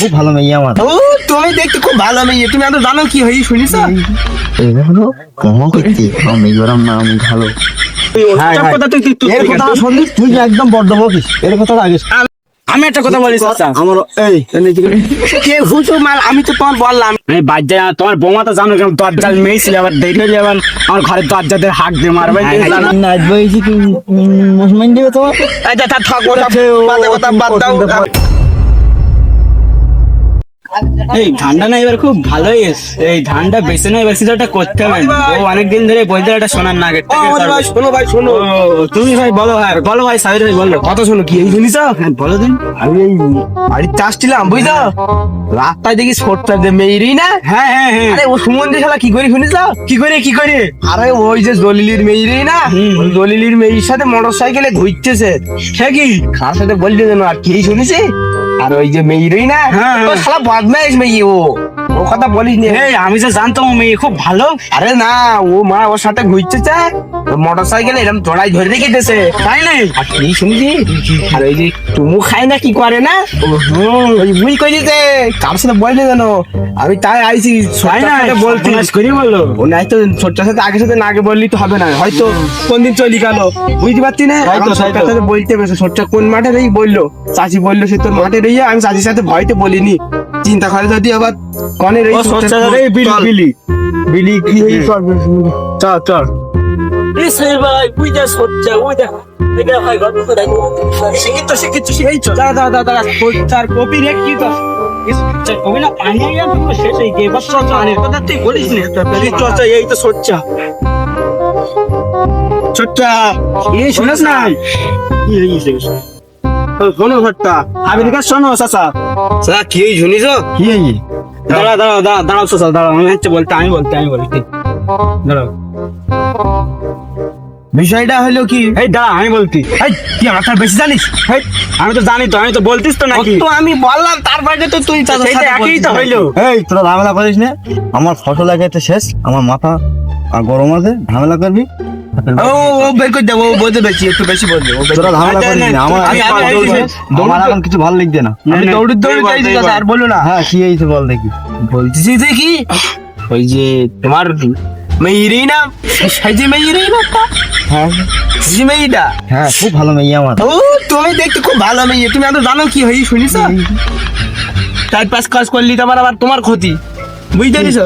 খুব ভালো মেয়ে আমার। ও তুমি দেখতে খুব ভালো মেয়ে। তুমি এত জানো কি হই শুনিস? কমা আমার মেয়ে ওরম না আমি ভালো হ্যাঁ, কথা তুই তুই তুই শুনলি তুই একদম বড্ড বকিস। এর কথা আগে আমি একটা কথা বলি আমার এই কে হুসু মাল? আমি তো তোমার বললাম। এই তোমার বৌমা তো জানো কেমন দরজাল মেয়ে ছিল আবার হয়ে যাবেন আমার ঘরের দরজাদের হাক দিয়ে মারবে। নাচ বইছি কি দিবে তোমার? ওটা কথা বাদ দাও। এই ধানটা না এবার খুব ভালোই এসছে এই ধানটা বেছে না এবার করতে হবে। ও অনেকদিন ধরে বলতে একটা শোনার না ভাই শোনো ভাই শোনো। তুমি ভাই বলো ভাই বলো ভাই সাবির ভাই বলো। কথা শোনো কি এই শুনিস হ্যাঁ, বলো দিন আমি এই বাড়ির চাষ ছিলাম বুঝছ? রাস্তায় দেখি ছোট্ট যে মেয়েরই না? হ্যাঁ হ্যাঁ হ্যাঁ। আরে ও সুমন্দি শালা কি করে শুনিস কি করে কি করে? আরে ওই যে জলিলির মেয়েরই না? জলিলির মেয়ের সাথে মোটর সাইকেলে ঘুরতেছে। সে কি? কার সাথে বলতে যেন আর কি শুনিস আর ওই যে মেয়েরই না হ্যাঁ, ও হ্যাঁ। শালা বদমাইশ মেয়ে ও ও কথা বলিস নি এই আমি যে জানতাম ও মেয়ে খুব ভালো। আরে না ও মা ওর সাথে ঘুরতেছে। মোটর সাইকেলে এরকম জড়াই ধরে রেখেছে তাই নাই আর শুনছি আর ওই যে খায় না কি করে না? ওই মুই কই দিতে কার সাথে বললে জানো আমি তাই আইছি তাই না? বলতে করি বলল ও নাই তো ছোটটার সাথে আগে সাথে না আগে বললি তো হবে না। হয়তো কোন দিন চলি গেল। বুঝতে পারছি না? তাই তো, ছোটটার সাথে বলতে পেরেছে ছোটটা কোন মাঠে রই বলল। চাচি বলল সে তোর মাঠে রইয়া আমি চাচির সাথে ভয়তে বলিনি। চিন্তা করে যদি আবার কনে রই ও সচ্চা রে বিলি বিলি। বিলি কি হই করবে চল চল। এই সেই ভাই বুঝ যা সচ্চা ওই দেখ। এই এই চর্চা এই এই শুনিস না শোনো চাচা। কি শুনিস কি দাঁড়া দাঁড়া দাঁড়া দাঁড়াও চাচা দাঁড়াও আমি হচ্ছে বলতে আমি বলতে আমি বলতে। দাঁড়াও। বিষয়টা হলো কি? এই দাঁড়া আমি বলতি। এই, কি বেশি জানিস? এই, আমি তো জানি তো আমি তো বলতিস তো নাকি? তো আমি বললাম তারপরে তো তুই একই তো হইল। এই তোরা ঝামেলা করিস না। আমার ফসল লাগাইতে শেষ আমার মাথা আর গরম আছে ঝামেলা করবি। ও ও বের করে দেবো বলতে বেশি একটু বেশি বলবে তোরা ঝামেলা আচ্ছা, করিস না, আমার আমার এখন কিছু ভালো লাগছে না। আমি না, দৌড়ি দৌড়ি তুই বল, চাইছি তুই আর বলো না। হ্যাঁ কি হয়েছে বল দেখি। বলতেছি যে ওই যে তোমার মেয়েরই না সেই যে মেয়েরই না হ্যাঁ। মেয়েটা। হ্যাঁ খুব ভালো মেয়ে আমার। ও তুমি দেখতে খুব ভালো মেয়ে। তুমি এত জানো কি হই শুনিস? চার পাঁচ কাজ করলি তোমার আবার তোমার ক্ষতি। বুঝতে পারিস?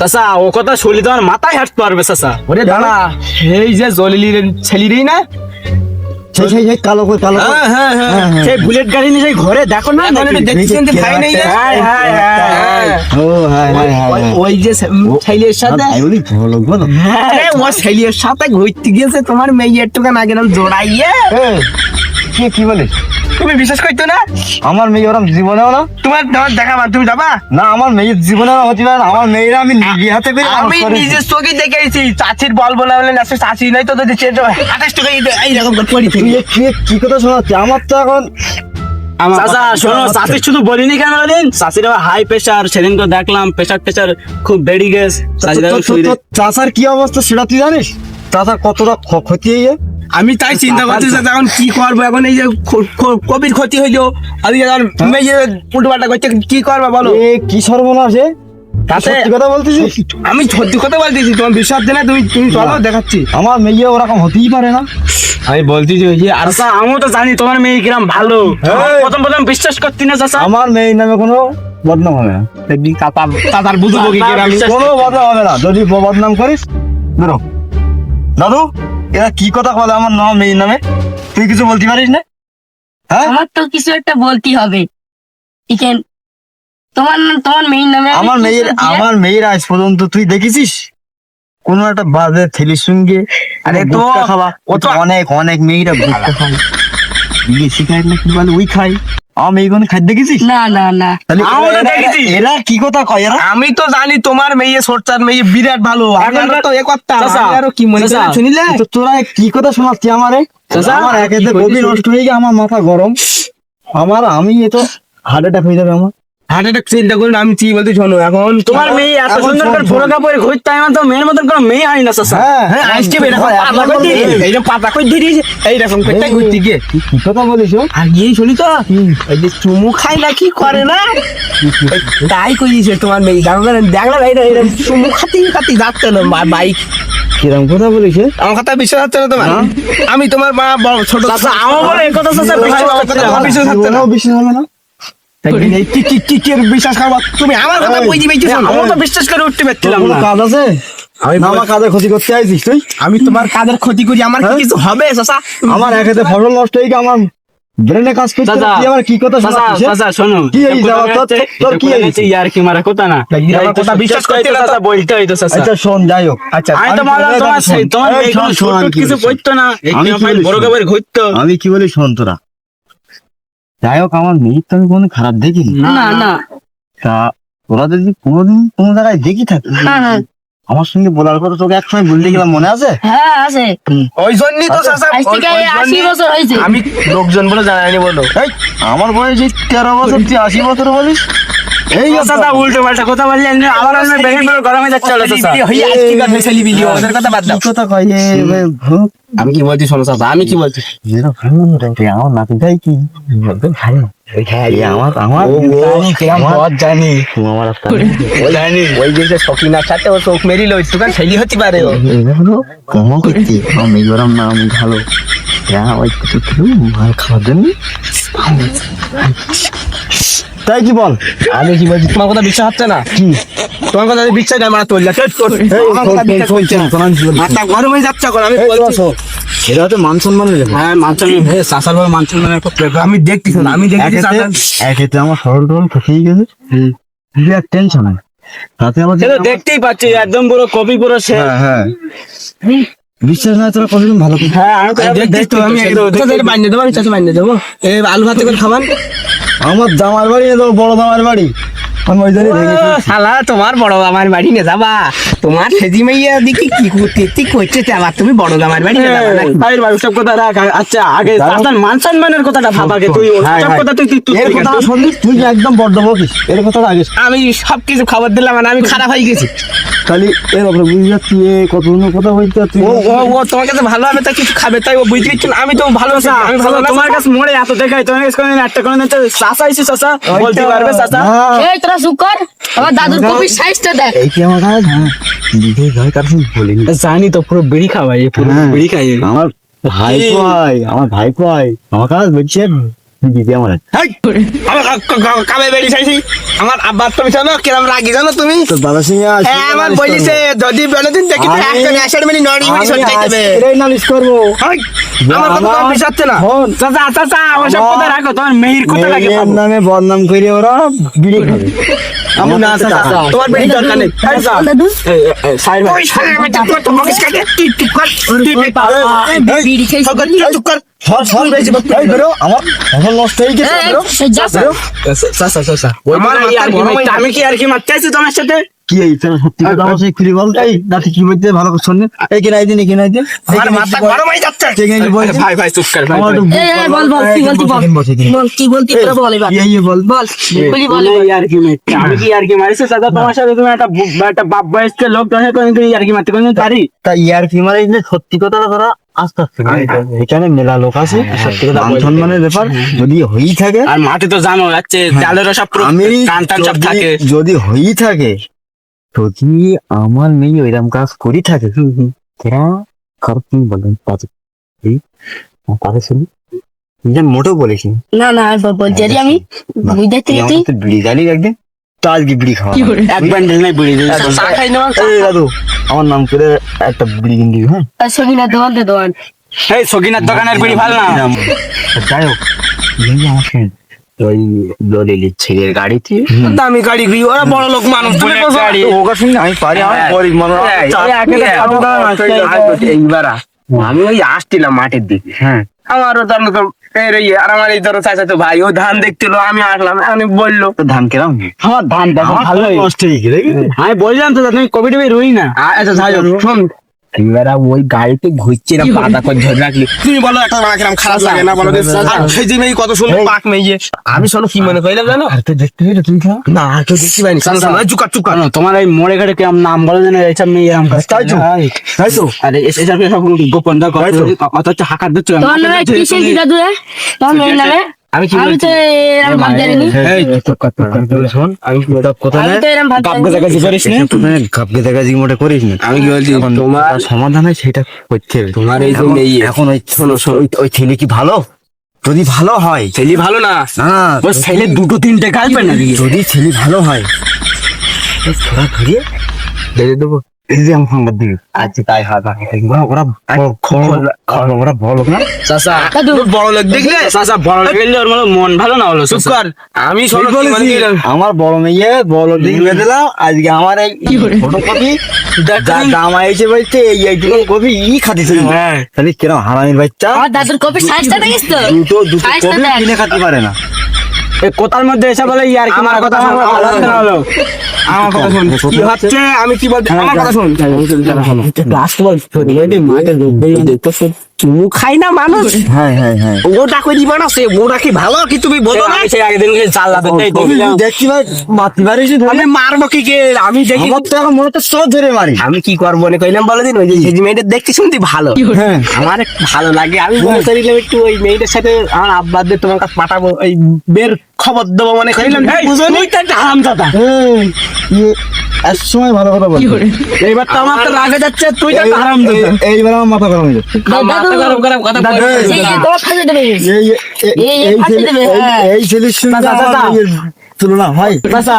চাচা ও কথা শুনলে তোমার মাথায় হাঁটতে পারবে চাচা। ওরে দাঁড়া এই যে জলিলির ছেলিরই না? সেই সেই সেই কালো করে কালো হ্যাঁ হ্যাঁ হ্যাঁ। হ্যাঁ, হ্যাঁ। সেই বুলেট গাড়ি নিয়ে সেই ঘরে দেখো না ভাই নেই হ্যাঁ, হ্যাঁ, হ্যাঁ, হ্যাঁ। ও হ্যাঁ হ্যাঁ হ্যাঁ ওই-। যে ছেলের সাথে বলি ভালো আরে ও সাথে ঘুরতে গিয়েছে তোমার মেয়ে একটু কেন আগে নাম জোড়াইয়ে। এই, কি কি বলিস? তুমি বিশ্বাস করতো না? আমার মেয়ে ওরকম জীবনেও না। তোমার তোমার দেখা মা তুমি যাবা? না আমার মেয়ের জীবনে হতে পারে না। আমার মেয়েরা আমি নিজে হাতে করে আমি। নিজের চোখে দেখেছি। চাচির বল বলে বলে না চাচি নাই তো যদি চেঞ্জ আঠাশ টাকা এইরকম করে পড়ি তুই কি কথা শোনাচ্ছি? আমার তো এখন আমার চাচা শোনো চাষির শুধু বলিনি কেন দিন চাষির হাই প্রেশার সেদিন তো দেখলাম প্রেশার টেশার খুব বেড়ে গেছে। চাষিরা তো- তো- শুয়ে তো চাচার কি অবস্থা সেটা তুই জানিস? চাচার কতটা ক্ষতি হয়ে যায়? আমি তাই চিন্তা করছি যে এখন কি করব? এখন এই যে কবির ক্ষতি হইল আমি এখন মেয়ে উল্টো পাল্টা করতে কি করব বলো? এ কি সর্বনাশ কথা বলতেছিস? আমি সত্যি কথা বলতেছি তোমার বিশ্বাস না? তুমি তুমি চলো দেখাচ্ছি। আমার মেয়ে ওরকম হতেই পারে না। আমি বলতেছি ওই যে আর আমিও তো জানি তোমার মেয়ে কিরম ভালো। প্রথম প্রথম বিশ্বাস করতি না চাচা? আমার মেয়ের নামে কোনো বদনাম হবে না। তাতার বুঝব কি করে আমি কোনো বদনাম হবে না। যদি বদনাম করিস বেরো দাদু? এরা কি কথা বলে আমার নাম মেয়ের নামে? তুই কিছু বলতে পারিস না? হ্যাঁ? আমার তো কিছু একটা বলতে হবে। ইকেন তোমার তোমার মেয়ের নামে আমার মেয়ের আমার মেয়ের আজ পর্যন্ত তুই দেখেছিস? কোন একটা বাজে ছেলের সঙ্গে আরে তো খাওয়া? ও তো অনেক অনেক মেয়েরা গুটখা খায়। বিয়ে শিখায় না কি বলে? ওই খাই মেয়েগুলো খাদ্য না না না। এরা- কি কথা কয় এরা? আমি তো জানি তোমার মেয়ে সোরচার মেয়ে বিরাট ভালো। আমি এখন আরও তো এ কথা। আরও কি মনে হয় শুনিলে? তো তোরা কি কথা শোনাচ্ছি আমারে? আমার একেতে গভীর নষ্ট হয়ে গিয়ে আমার মাথা গরম। আমার আমি এ তো হার্ট অ্যাটাক হয়ে যাবে আমার। হার্ট অ্যাটাক চিন্তা করুন আমি কি বলতে শোনো এখন তোমার মেয়ে এত সুন্দর করে শোন, ভোর ঘুরতে আমার তো মেয়ের মতন কোনো মেয়ে হয় না চাচা হ্যাঁ আজকে এরকম পাতা কই দিয়ে এইরকম পাতা কই দিয়ে এইরকম করতে ঘুরতে গিয়ে? কি কথা বলিস আর গিয়ে শুনি তো এই যে চুমু খাই না কি করে না? তাই কই দিয়েছে তোমার মেয়ে দেখলাম চুমু খাতি খাতি যাচ্ছে না বাইক কিরম কথা বলিস আমার কথা বিশ্বাস হচ্ছে না তোমার? আমি তোমার মা ছোট আমার বলে কথা বিশ্বাস হবে। হচ্ছে না। বিশ্বাস হবে বিশ্বাস করবা? তুমি আমার কথা এই, দিবে আমার তো বিশ্বাস করে উঠতে পারছিলাম না। কাজ আছে? আমি আমার কাজের ক্ষতি করতে আইছিস তুই? আমি তোমার কাদের ক্ষতি করি আমার কি? কিছু হবে চাচা? আমার এক হাতে ফসল নষ্ট হয়ে আমার ব্রেনে কাজ করছে তুই আবার কি কথা শোনাচ্ছিস চাচা শোনো কি এই এটা যাওয়া তোর- যাচ্ছে? তোর এটা কি কোথায় ইয়ার কি মারা কথা না? এই এই আমার কথা বিশ্বাস করতে না চাচা বলতে হইতো চাচা। আচ্ছা শোন যাই হোক। আচ্ছা আমি তো তোমার সেই। তোমার এই কিছু। করতো না বড়। ঘুরতো। আমি কি বলি শোন তোরা। যাই হোক আমার মেয়ের তো আমি কোনো খারাপ দেখিনি। না না তা তোরা যদি কোনোদিন কোনো জায়গায় দেখি থাকি হ্যাঁ হ্যাঁ। আমার সঙ্গে বলার কথা তোকে একসময় বলতে গেলাম মনে আছে? হ্যাঁ আছে। ওই জন্যই তো বছর হয়েছে। আমি লোকজন বলে জানাইনি বলো। এই আমার বয়স তেরো বছর তুই আশি বছর বলিস? এই চাচা উল্টো পাল্টা কথা আবার আমার বেহেন করে গরমে যাচ্ছে চাচা কথা ওদের কথা বাদ দাও। কথা। আমি কি বলছি শোনো চাচা আমি কি বলছি? আমার নাতিটাই কি? ভালো এই আমার আমার আমার জানি আমার একটা জানি। ওই যে সকিনার সাথে ও চোখ মেরিল ওই দোকান ছেলি হতে পারে ও। এগুলো কম করছি। আমি গরম না আমি ভালো। হ্যাঁ ওই কিছু খেলো মাল খাওয়ার জন্য? তাই কি বল? আমি কি বলছি? তোমার কথা বিশ্বাস হচ্ছে না? কি? তোমার কথা বিশ্বাস হয় মানে আমার না। মাথা গরম হয়ে যাচ্ছে এখন আমি বলছি। এটা হচ্ছে মান সম্মানের হ্যাঁ মানসন চাচার ভাবে মানসন মানে আমি দেখতেছি না আমি হাতে আমার সরল টরল থেকেই গেছে। টেনশন হয় তাতে তো দেখতেই পাচ্ছি একদম পুরো কপি পুরো সে হ্যাঁ হ্যাঁ। বিশ্বাস নয় তোরা কতদিন ভালো হ্যাঁ আমি দেবো চাচা দেবো। আলু ভাতে করে খাবান। আমার জামার বাড়ি না তোর বড় জামার বাড়ি। শালা তোমার বড় আমার বাড়ি নে যাবা। তোমার সেজি মাইয়া দিকে কি করতে কি করছে আবার? তুমি বড় আমার বাড়ি নে যাবা সব কথা রাখ আচ্ছা আগে মান সম্মানের কথাটা ভাবাকে তুই হ্যাঁ, সব হ্যাঁ। কথা তুই তুই এর কথা তুই একদম বড্ড বকিস এর কথা আগে আমি সব কিছু খবর দিলাম আর আমি খারাপ হয়ে গেছি। খালি এর ওপরে বুঝে যাচ্ছি এ কত কথা বলতে তুই ও ও ও তোমার কাছে ভালো হবে তা কিছু খাবে তাই ও বুঝতে পারছি না। আমি তো ভালো আছি আমি ভালো না তোমার কাছে মোড়ে এত দেখাই তোমার কাছে কোনদিন একটা কোনদিন একটা চাচা আইসি চাচা। বলতে পারবে চাচা? এই তোরা চুপ কর। আমার দাদুর কপির সাইজটা দেখ। এই কি আমার কাজ? হ্যাঁ। দিদি ভাই কার সঙ্গে বলিনি। জানি তো পুরো বিড়ি খাওয়াই পুরো হ্যাঁ। বিড়ি খাই আমার ভাই কয় আমার ভাই কয় আমার কাজ বলছে আমার আব্বার তুমি জানো কিরম রাগি জানো তুমি? আজ হ্যাঁ, আমার বলিছে যদি বেনোদিন দেখি তো আমি- একটা নড়ি মিনি সব দেবে এটাই নালিশ করব। আমার কথা তোমার বিশ্বাস না। চাচা চাচা আমার- কথা রাখো তোমার মেয়ের কথা লাগে নামে বদনাম করে ওরা বিড়ি খাবে। আমি না চাচা তোমার বেশি দরকার নেই। সাইড ভাই। আমি চুপ কর, তোমাকে কাটে, তুই চুপ কর। এই, বিড়ি খেয়েছি চুপ কর, তুই কর। আমি কি আর কি মারতে আছি তোমার সাথে? কি এই তোর সত্যি কথা সাথে বল। এই নাতি কি বলতে ভালো করে শোন এই কিনা দিন এই কিনা দিন? আমার মাথা গরম হয়ে যাচ্ছে। ঠিক আছে, বল। ভাই, ভাই, চুপ কর, ভাই, আমার ভাই। একটু এই, এই, বল, বল, কি বলতি বল। বল কি বলতি তোরা বল এবার। এই এই বল। বল বলি বল আর কি মারতে আমি কি আর কি মারিছি? চাচা তোমার সাথে তুমি একটা বু- একটা বাপ বয়স্কের লোক আর কি মারতে পারি? তা ইয়ার কি সত্যি তোরা আস্তে আস্তে। এখানে মেলা লোক আছে সত্যি কথা মান সম্মানের ব্যাপার। যদি হয়েই থাকে আর মাঠে তো জানো যাচ্ছে সব আমি টান টান সব যদি- থাকে। যদি হয়েই থাকে যদি আমার মেয়ে ওইরকম কাজ করি থাকে তোরা খারাপ তুমি বলবেন পাশে এই আমার শুনি মোটেও বলিস নি। না না আর বল- বলছি আমি বুঝ দেখতে তুই গেছি আমাকে তো বিড়ি গালি একদিন তো আজকে বিড়ি খাওয়া এক ব্যান্ডেল নাই বেড়ে যায় চা খাই দাদু আমার নাম করে একটা বিড়ি কিনে দিবি হ্যাঁ? আর সঙ্গীনা দোকান দে দোকান। এই সগিনার দোকানের বেড়ি ভালো না। যাই হোক আমার friend, ওই দলিলের ছেলের গাড়িতে। দামি গাড়ি ঘুরি ওরা বড় লোক মানুষ তুমি গাড়ি। ওকে শুনি আমি পারি আমার হ্যাঁ। গরিব মানুষ। এই- এইবার। আমি ওই আসছিলাম মাঠের দিকে হ্যাঁ। আমারও ধরো তো ইয়ে, আর আমার এই ধরো চাচা তো ভাই ও ধান দেখছিল আমি আসলাম আমি বলল তো ধান কেরাম? আমার ধান হয়ে দেখি আমি বললাম তো তুমি কবি টবি রুই না। আচ্ছা শোন এবার ওই গাড়িতে ঘুরছে না পাতা করে ধরে রাখলি। তুমি বলো একটা কিরম খারাপ লাগে না বলো সেই কত সুন্দর। পাক মেয়ে। আমি শোনো কি মনে করলাম জানো? আর তো দেখতে পেলে তুমি না আর কেউ দেখতে পাইনি। শোনো, শোনো, এই চুকার চুকার। তোমার এই মোড়ে ঘাটে কেমন নাম বলে যেন এইসব মেয়ে এরকম কাজ তাই তো। তাই তো। আরে এসব গোপন দা তাই হচ্ছে হাকার দিচ্ছ তোমার নামে কিসের কি দাদু এ? তোমার নামে আমি কি আমি তো এরকম ভাব এই চুপ কর, শোন আমি কি বলতে কথা না? গাবগা করিস মোটে করিস আমি কি বলছি? তোমার সমাধান হয় সেটা করতে হবে। তোমার এই যে এখন- ওই শোনো ওই- ছেলে কি ভালো? যদি ভালো হয় ছেলে ভালো না? ছেলে দুটো তিনটে গার্লফ্রেন্ড নাকি? যদি ছেলে ভালো হয় তো দেবো। এই যে আমার বড়- দেখলে? মনে ভালো না হলো আমি আমার মেয়ে বড় লোক দিলাম আজকে আমার এই ফটোকপি যা দাম আইছে বলতে এই এইটুকু কপি ই খাতিছে হ্যাঁ। তাহলে কিরম হারামির বাচ্চা? দুটো দুটো কপি কিনে খাতে পারে না। কোথার মধ্যে এসে বলে ইয়ার কি আমার কথা আমার হলো আমার কথা শুন কি হচ্ছে আমি কি বলছি আমার কথা শোন চুমু খাই না মানুষ? হ্যাঁ হ্যাঁ হ্যাঁ। ওটা কই দিবা না সে? ওটা কি ভালো কি তুমি বলো না? আমি সেই আগের দিন চাল লাভ কপি দেখছি ভাই মাতি পারিস আমি মারবো কি কে? আমি দেখি আমার তো এখন মনে হচ্ছে সব ধরে মারি। আমি কি করব মনে কইলাম বলে দিন ওই যে সেই মেয়েটা দেখতে শুনতে ভালো। হ্যাঁ আমার ভালো লাগে। আমি মনে করিলাম একটু ওই মেয়েটার সাথে আমার আব্বাদের তোমার কাছে পাঠাবো ওই বের খবর দেবো মনে করিলাম বুঝো নি? হারাম দাদা এই, ইয়ে, এক সময় ভালো কথা বল এইবার তো আমার তো রাগে যাচ্ছে তুই তো হারাম এইবার আমার মাথা গরম হয়ে যাচ্ছে মাথা গরম গরম কথা বলবে। এই- এই এই এই- এই- এই এই ফাঁসি ছেলে- দেবে, এই- হ্যাঁ। এই তুলনা হয় চাচা,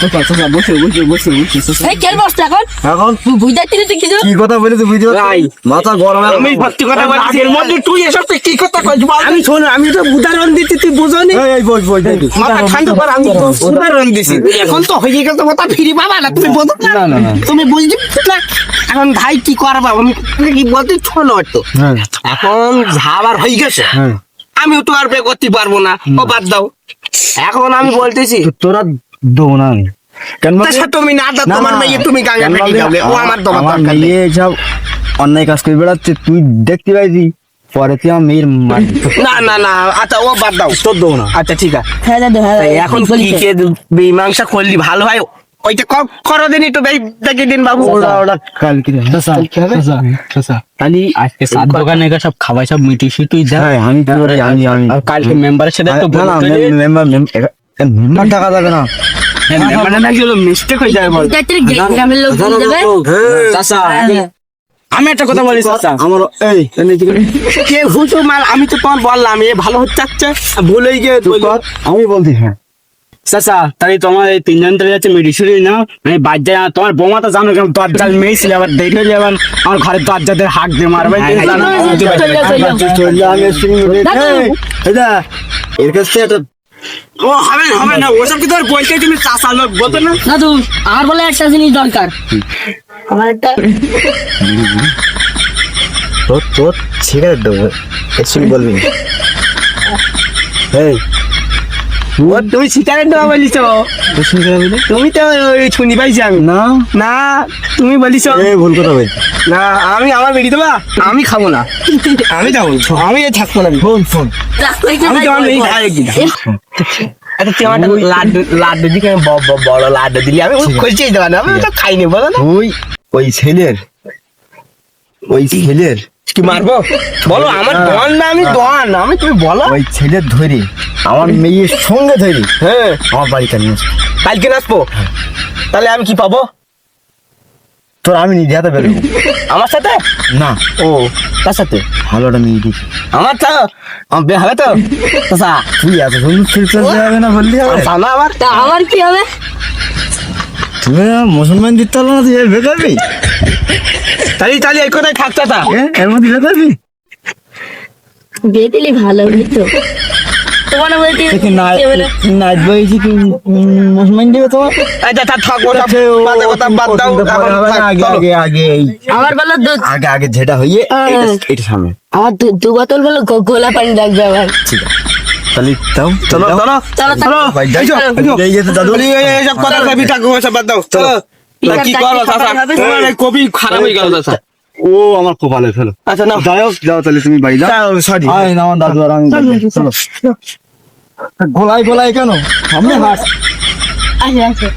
চাচা, চাচা, বসে, বসে, বসে, বসে, চাচা। এই কেন বসছে এখন? এখন? তুই বুঝতে পারছিস তুই কিছু? কি কথা বলে বুঝতে মাথা গরম আমি সত্যি কথা বলছি এর মধ্যে তুই এসব কি কথা কইছিস আমি শোন আমি তো উদাহরণ দিচ্ছি তুই বুঝো এই এই বস বস বস। মাথা ঠান্ডা কর আমি তো উদাহরণ দিছি এখন তো হয়ে গেছে মাথা ফিরি পাবা না তুমি বোঝো না। না, না, না। তুমি বুঝছি না? এখন ভাই কি করবা? আমি কি বলতে শোনো তো হ্যাঁ। এখন ঝাবার হয়ে গেছে। হ্যাঁ। আমিও তো আর বে করতে পারব না। ও বাদ দাও। এখন আমি বলতেছি। তোরা দেবো না। আমি তুমি না তোমার মেয়ে তুমি গাঙ্গে ও আমার দরকার মেয়ে সব অন্যায় কাজ করে বেড়াচ্ছে তুই দেখতে পাইছি পরে তুই আমার মেয়ের মার না না না আচ্ছা ও বাদ দাও। তোর দেবো না। আচ্ছা ঠিক আছে। হ্যাঁ হ্যাঁ এখন। কি কে মীমাংসা করলি ভালো হয়? ওইটা ক- করো দিন একটু দিন বাবু। ওরা ওরা কালকে খালি আজকে সাত দোকানে সব খাবাই সব মিটি সিটুই দেয়। হ্যাঁ আমি আমি আমি। কালকে মেম্বারের সাথে একটু না না মেম্বার মেম্বার টাকা যাবে না। আমি একটা কথা বলি আমার এই কে হুজু মাল আমি তো তোমার বললাম এ ভালো হচ্ছে আচ্ছা ভুলেই গিয়ে আমি বলছি হ্যাঁ। চাচা তাই তোমার এই তিনজন চলে যাচ্ছে মেডিসিন না আমি বাজ্যা তোমার বৌমা তো জানো কেমন দরজাল মেয়ে ছিল আবার দেরি হয়ে যাবেন আমার ঘরের দরজাদের হাক দিয়ে মারবে এর কাছ থেকে একটা ও হবে না, হবে না ওসব কি তোর বলতে তুমি চাচা লোক বলতো না দাদু আমার বলে একটা জিনিস দরকার আমার একটা তোর তোর সিগারেট দেবো এসছি বলবি এই তুমি তোর সিগারেট দিলে তুমি তো ওই শুনি পাইছি আমি। না। না তুমি এই ভুল কথা বলছি। না আমি আমার বেরিয়ে দেবা আমি খাব না। আমি যাব। আমি থাকব না। ফোন ফোন আমি তোমার আচ্ছা লাড্ডু লাড্ডু দিকে বড় লাড্ডু দিলি। আমি না আমি তো খাইনি বলো না। ওই ওই ছেলের ওই ছেলের কি মারবো? বলো আমার দন না আমি দন আমি তুমি বলো। ওই ছেলের ধরে আমার মেয়ের সঙ্গে ধরে। হ্যাঁ। আমার বাড়িতে নিয়ে আসব। কালকে আসব তাহলে আমি কি পাবো? তোর আমি নিজে হাতে বেরোবো। আমার সাথে? না। ও তার সাথে? ভালোটা মেয়ে দিচ্ছি আমার তো আমার বিয়ে হবে তো? চাচা। তুই এত সুন্দর ফিল্টার দেওয়া হবে না বললি হবে জানা আমার। তা আমার কি হবে? তুমি মুসলমান দিতে পারল না তুই বেকারবি তাহলে তাহলে এই কথাই থাক চাচা এর মধ্যে বেকারবি বিয়ে দিলি ভালো হইতো তোমার বলতে দেখি না কে বলে? নাচ বইছি কি মুসলমান দিবে তোমার? আচ্ছা থাক থাক ওটা বাজে কথা বাদ দাও ওটা পরে এখন হবে না, আগে আগে আগে আমার বলো দু আগে আগে যেটা হইয়ে হ্যাঁ। এটা- সামনে। আমার দু- দু বোতল বলো গোলা পানি লাগবে আমার। ঠিক আছে। তাহলে দাও চলো চলো। চলো চলো। এই যাও, যাও, তো দাদু। এই এই সব কথা ভাবি থাকো সব বাদ দাও। চলো। তা কি করব? চাচা? তোমার কপি খারাপ হয়ে গেল চাচা। ও আমার কপালে ফেলো। আচ্ছা না যাই হোক যাও তাহলে তুমি বাড়ি যাও। সরি আয় না আমার দাদু আর আমি চলো গোলাই গোলাই কেন? সামনে হাস আচ্ছা আচ্ছা